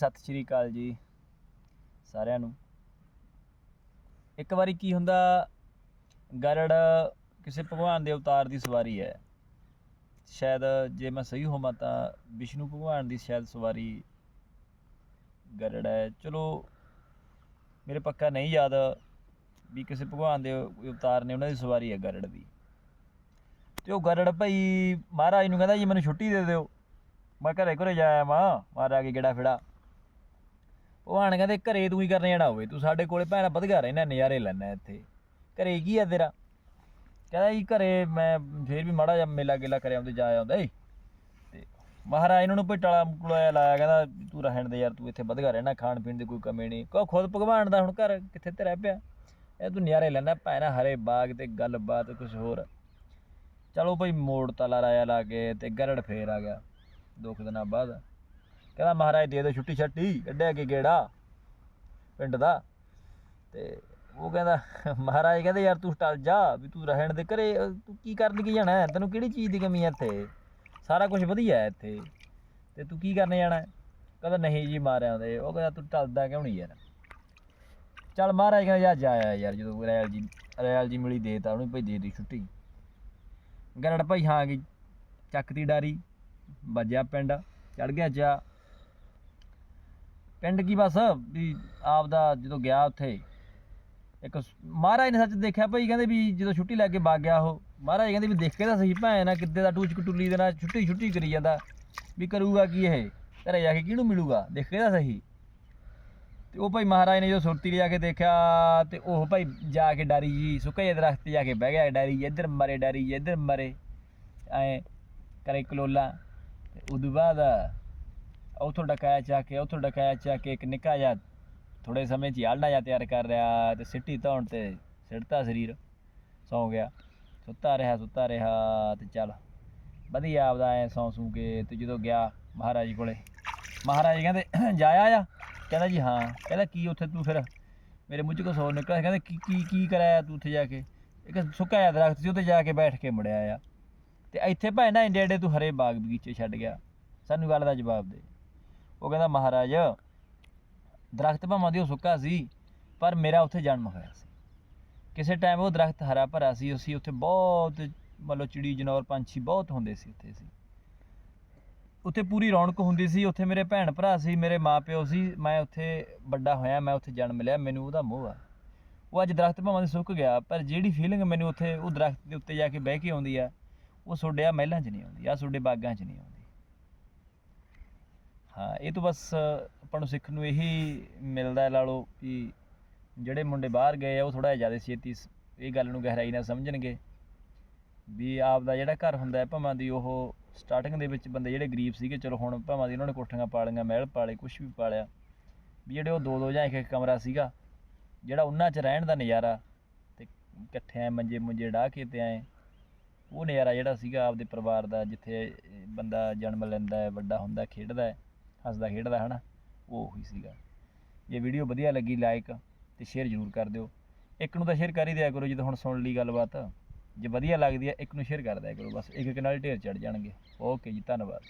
ਸਤਿ ਸ਼੍ਰੀ ਅਕਾਲ ਜੀ ਸਾਰਿਆਂ ਨੂੰ। ਇੱਕ ਵਾਰੀ ਕੀ ਹੁੰਦਾ, ਗਰੜ ਕਿਸੇ ਭਗਵਾਨ ਦੇ ਅਵਤਾਰ ਦੀ ਸਵਾਰੀ ਹੈ। ਸ਼ਾਇਦ ਜੇ ਮੈਂ ਸਹੀ ਹੋਵਾਂ ਤਾਂ ਵਿਸ਼ਨੂੰ ਭਗਵਾਨ ਦੀ ਸ਼ਾਇਦ ਸਵਾਰੀ ਗਰੜ ਹੈ। ਚਲੋ, ਮੇਰੇ ਪੱਕਾ ਨਹੀਂ ਯਾਦ ਵੀ ਕਿਸੇ ਭਗਵਾਨ ਦੇ ਅਵਤਾਰ ਨੇ ਉਹਨਾਂ ਦੀ ਸਵਾਰੀ ਹੈ ਗਰੜ ਦੀ। ਤੇ ਉਹ ਗਰੜ ਭਾਈ ਮਹਾਰਾਜ ਨੂੰ ਕਹਿੰਦਾ ਜੀ ਮੈਨੂੰ ਛੁੱਟੀ ਦੇ ਦਿਓ। ਮੈਂ ਘਰੇ ਘਰੇ ਜਾਇਆ ਮਾਂ ਮਾਰਾ ਕੇ ਗੇੜਾ ਫੇੜਾ। ਭਗਵਾਨ ਕਹਿੰਦੇ ਘਰੇ ਤੂੰ ਹੀ ਕਰਨ ਜਾਣਾ ਹੋਵੇ, ਤੂੰ ਸਾਡੇ ਕੋਲੇ ਭੈਣਾ ਵਧਗਾ ਰਹਿਣਾ, ਨਜ਼ਾਰੇ ਲੈਣਾ ਇੱਥੇ। ਘਰੇ ਕੀ ਆ ਤੇਰਾ? ਕਹਿੰਦਾ ਜੀ ਘਰੇ ਮੈਂ ਫੇਰ ਵੀ ਮਾੜਾ ਜਿਹਾ ਮੇਲਾ ਗੇਲਾ ਕਰਿਆ ਆਉਂਦੇ ਜਾ ਆਉਂਦਾ ਏ ਤੇ ਮਹਾਰਾਜ ਇਹਨਾਂ ਨੂੰ ਕੋਈ ਟਾਲਾ ਮੁਕਲਾਇਆ ਲਾਇਆ, ਕਹਿੰਦਾ ਤੂੰ ਰਹਿਣ ਦੇ ਯਾਰ, ਤੂੰ ਇੱਥੇ ਵਧਗਾ ਰਹਿਣਾ, ਖਾਣ ਪੀਣ ਦੀ ਕੋਈ ਕਮੀ ਨਹੀਂ। ਕਹੋ ਖੁਦ ਭਗਵਾਨ ਦਾ ਹੁਣ ਘਰ ਕਿੱਥੇ ਤੇ ਰਹਿ ਪਿਆ? ਇਹ ਤੂੰ ਨਜ਼ਾਰੇ ਲੈਣਾ, ਭੈਣਾ ਹਰੇ ਬਾਗ ਤੇ ਗੱਲਬਾਤ ਕੁਝ ਹੋਰ। ਚਲੋ ਭਾਈ ਮੋੜ ਤਾਲਾ ਰਾਇਆ ਲਾ ਕੇ ਤੇ ਗਰੜ ਫੇਰ ਆ ਗਿਆ ਦੋ ਕੁ ਦਿਨਾਂ ਬਾਅਦ। ਕਹਿੰਦਾ ਮਹਾਰਾਜ ਦੇ ਦੇ ਛੁੱਟੀ ਛੱਟੀ, ਕੱਢਿਆ ਕੇ ਗੇੜਾ ਪਿੰਡ ਦਾ। ਤੇ ਉਹ ਕਹਿੰਦਾ, ਮਹਾਰਾਜ ਕਹਿੰਦੇ, ਯਾਰ ਤੂੰ ਟਲ ਜਾ, ਵੀ ਤੂੰ ਰਹਿਣ ਦੇ ਘਰੇ ਤੂੰ ਕੀ ਕਰਨ ਕੀ ਜਾਣਾ ਤੈਨੂੰ ਕਿਹੜੀ ਚੀਜ਼ ਦੀ ਕਮੀ ਹੈ ਇੱਥੇ? ਸਾਰਾ ਕੁਝ ਵਧੀਆ ਹੈ ਇੱਥੇ। ਤੇ ਤੂੰ ਕੀ ਕਰਨ ਜਾਣਾ ਕਹਿੰਦਾ, ਨਹੀਂ ਜੀ ਮਾਰਿਆ ਆਉਂਦੇ ਉਹ ਕਹਿੰਦਾ, ਤੂੰ ਟਲਦਾ ਕਿਉਂ ਨਹੀਂ ਯਾਰ? ਚੱਲ ਮਹਾਰਾਜ ਕਹਿੰਦਾ ਯਾਰ ਜਾਇਆ ਯਾਰ, ਜਦੋਂ ਰੈਲ ਜੀ ਰੈਲ ਜੀ ਮਿਲੀ ਦੇ ਤਾ ਉਹਨੂੰ ਭਾਈ ਦੇ ਦੀ ਛੁੱਟੀ। ਗਰੜ ਭਾਈ, ਹਾਂ ਗਈ ਚੱਕਤੀ ਡਾਰੀ, ਵੱਜਿਆ ਪਿੰਡ ਚੜ ਗਿਆ ਜਾ ਪਿੰਡ ਕੀ ਬਸ? ਵੀ ਆਪਦਾ ਜਦੋਂ ਗਿਆ ਉੱਥੇ, ਇੱਕ ਮਹਾਰਾਜ ਨੇ ਸੱਚ ਦੇਖਿਆ ਭਾਈ, ਕਹਿੰਦੇ ਵੀ ਜਦੋਂ ਛੁੱਟੀ ਲੈ ਕੇ ਵਗ ਗਿਆ ਉਹ, ਮਹਾਰਾਜ ਕਹਿੰਦੇ ਵੀ ਦੇਖ ਕੇ ਤਾਂ ਸਹੀ, ਭੈਣ ਨਾ ਕਿੱਦੇ ਦਾ ਟੂਚ ਕਟੁੱਲੀ ਦੇ ਨਾਲ ਛੁੱਟੀ ਛੁੱਟੀ ਕਰੀ ਜਾਂਦਾ, ਵੀ ਕਰੂਗਾ ਕੀ ਇਹ? ਘਰੇ ਜਾ ਕੇ ਕਿਹਨੂੰ ਮਿਲੂਗਾ? ਕੇ ਤਾਂ ਸਹੀ। ਤੇ ਉਹ ਭਾਈ ਮਹਾਰਾਜ ਨੇ ਜਦੋਂ ਸੁਰਤੀ ਲਿਆ ਕੇ ਦੇਖਿਆ, ਤੇ ਉਹ ਭਾਈ ਜਾ ਕੇ ਡਾਰੀ ਜੀ, ਸੁੱਕੇ ਜਿਹੇ ਦਰਖਤ ਤੇ ਜਾ ਕੇ ਬਹਿ ਗਿਆ, ਡਾਰੀ ਇੱਧਰ ਮਰੇ, ਡਾਰੀ ਇੱਧਰ ਮਰੇ, ਐ ਕਰੇ ਕਲੋਲਾ, ਤੇ ਉਦੋਂ ਬਾਅਦ ਉਥੋਂ ਡਕਾਇਆ ਚਾ ਕੇ, ਉਥੋਂ ਡਕਾਇਆ ਚਾ ਕੇ ਇੱਕ ਨਿੱਕਾ ਜਿਹਾ ਥੋੜੇ ਸਮੇਂ 'ਚ ਹੀ ਆਲਣਾ ਜਿਹਾ ਤਿਆਰ ਕਰ ਰਿਹਾ ਤੇ ਸਿੱਟੀ ਧੌਣ ਤੇ ਸਿੱਟਤਾ ਸਰੀਰ ਸੌਂ ਗਿਆ। ਸੁੱਤਾ ਰਿਹਾ ਸੁੱਤਾ ਰਿਹਾ ਤੇ ਚੱਲ ਵਧੀਆ ਆਪਦਾ ਐ ਸੌਂ ਸੂ ਕੇ ਤੇ ਜਦੋਂ ਗਿਆ ਮਹਾਰਾਜ ਜੀ ਕੋਲੇ, ਮਹਾਰਾਜ ਕਹਿੰਦੇ ਜਾਇਆ ਆ ਕਹਿੰਦਾ ਜੀ ਹਾਂ। ਕਹਿੰਦਾ ਕੀ ਉੱਥੇ ਤੂੰ ਫਿਰ ਮੇਰੇ ਮੂੰਹ 'ਚ ਕੁਛ ਹੋਰ ਨਿਕਲਿਆ? ਕਹਿੰਦਾ ਕੀ ਕੀ ਕੀ ਕਰਾਇਆ ਤੂੰ ਉੱਥੇ ਜਾ ਕੇ? ਇੱਕ ਸੁੱਕਾ ਜਿਹਾ ਦਰਖਤ ਸੀ ਉੱਤੇ ਜਾ ਕੇ ਬੈਠ ਕੇ ਮੁੜਿਆ ਆ। ਤੇ ਇੱਥੇ ਭਾਵੇਂ ਨਾ ਇੰਡੇ ਇੰਡੇ ਤੂੰ ਹਰੇ ਬਾਗ ਬਗੀਚੇ ਛੱਡ ਗਿਆ। ਸਾਨੂੰ ਗੱਲ ਦਾ ਜਵਾਬ ਦੇ। ਉਹ ਕਹਿੰਦਾ, ਮਹਾਰਾਜ, ਦਰਖਤ ਭਾਵੇਂ ਦੀ ਉਹ ਸੁੱਕਾ ਸੀ, ਪਰ ਮੇਰਾ ਉੱਥੇ ਜਨਮ ਹੋਇਆ ਸੀ। ਕਿਸੇ ਟਾਈਮ ਉਹ ਦਰਖਤ ਹਰਾ ਭਰਾ ਸੀ, ਅਸੀਂ ਉੱਥੇ ਬਹੁਤ ਮਤਲਬ ਚਿੜੀ ਜਨੌਰ ਪੰਛੀ ਬਹੁਤ ਹੁੰਦੇ ਸੀ ਉੱਥੇ ਸੀ ਉੱਥੇ ਪੂਰੀ ਰੌਣਕ ਹੁੰਦੀ ਸੀ, ਉੱਥੇ ਮੇਰੇ ਭੈਣ ਭਰਾ ਸੀ, ਮੇਰੇ ਮਾਪਿਓ ਸੀ, ਮੈਂ ਉੱਥੇ ਵੱਡਾ ਹੋਇਆ, ਮੈਂ ਉੱਥੇ ਜਨਮ ਲਿਆ, ਮੈਨੂੰ ਉਹਦਾ ਮੋਹ ਆ। ਉਹ ਅੱਜ ਦਰਖਤ ਭਾਵੇਂ ਦੀ ਸੁੱਕ ਗਿਆ, ਪਰ ਜਿਹੜੀ ਫੀਲਿੰਗ ਮੈਨੂੰ ਉੱਥੇ, ਉਹ ਦਰਖਤ ਦੇ ਉੱਤੇ ਜਾ ਕੇ ਬਹਿ ਕੇ ਆਉਂਦੀ ਆ, ਉਹ ਤੁਹਾਡੇ ਆ ਮਹਿਲਾਂ 'ਚ ਨਹੀਂ ਆਉਂਦੀ ਆ ਤੁਹਾਡੇ ਬਾਗਾਂ 'ਚ ਨਹੀਂ ਆਉਂਦੀ। ਹਾਂ, ਇਹ ਤੋਂ ਬਸ ਆਪਾਂ ਨੂੰ ਸਿੱਖਣ ਨੂੰ ਇਹੀ ਮਿਲਦਾ ਹੈ ਲਾ ਲਓ ਕਿ ਜਿਹੜੇ ਮੁੰਡੇ ਬਾਹਰ ਗਏ ਆ, ਉਹ ਥੋੜਾ ਜ਼ਿਆਦਾ ਛੇਤੀ ਸ- ਇਹ ਗੱਲ ਨੂੰ ਗਹਿਰਾਈ ਨਾਲ ਸਮਝਣਗੇ ਵੀ ਆਪ ਦਾ ਜਿਹੜਾ ਘਰ ਹੁੰਦਾ ਹੈ, ਭਾਵੇਂ ਦੀ ਉਹ ਸਟਾਰਟਿੰਗ ਦੇ ਵਿੱਚ ਬੰਦੇ ਜਿਹੜੇ ਗਰੀਬ ਸੀਗੇ, ਚਲੋ ਹੁਣ ਭਾਵੇਂ ਦੀ ਉਹਨਾਂ ਨੇ ਕੋਠੀਆਂ ਪਾ ਲਈਆਂ, ਮਹਿਲ ਪਾਲੇ ਕੁਝ ਵੀ ਪਾਲਿਆ ਵੀ ਜਿਹੜੇ ਉਹ ਦੋ ਦੋ ਜਾਂ ਇੱਕ ਇੱਕ ਕਮਰਾ ਸੀਗਾ, ਜਿਹੜਾ ਉਹਨਾਂ 'ਚ ਰਹਿਣ ਦਾ ਨਜ਼ਾਰਾ ਤੇ ਇਕੱਠੇ ਮੰਜੇ ਮੁੰਜੇ ਢਾਹ ਕੇ ਤੇ ਆਏ, ਉਹ ਨਜ਼ਾਰਾ ਜਿਹੜਾ ਸੀਗਾ ਆਪਦੇ ਪਰਿਵਾਰ ਦਾ, ਜਿੱਥੇ ਬੰਦਾ ਜਨਮ ਲੈਂਦਾ ਹੈ, ਵੱਡਾ ਹੁੰਦਾ ਖੇਡਦਾ ਹੈ ਹੱਸਦਾ ਖੇਡਦਾ ਹਨਾ, ਉਹ ਹੀ ਸੀਗਾ। ਜੇ ਵੀਡੀਓ ਵਧੀਆ ਲੱਗੀ ਲਾਈਕ ਤੇ ਸ਼ੇਅਰ ਜ਼ਰੂਰ ਕਰ ਦਿਓ। ਇੱਕ ਨੂੰ ਤਾਂ ਸ਼ੇਅਰ ਕਰ ਹੀ ਦਿਆ ਕਰੋ ਜਦੋਂ ਹੁਣ ਸੁਣ ਲਈ ਗੱਲਬਾਤ। ਜੇ ਵਧੀਆ ਲੱਗਦੀ ਹੈ ਇੱਕ ਨੂੰ ਸ਼ੇਅਰ ਕਰ ਦਿਆ ਕਰੋ, ਬਸ ਇੱਕ ਇੱਕ ਨਾਲ ਢੇਰ ਚੜ ਜਾਣਗੇ। ਓਕੇ ਜੀ, ਧੰਨਵਾਦ।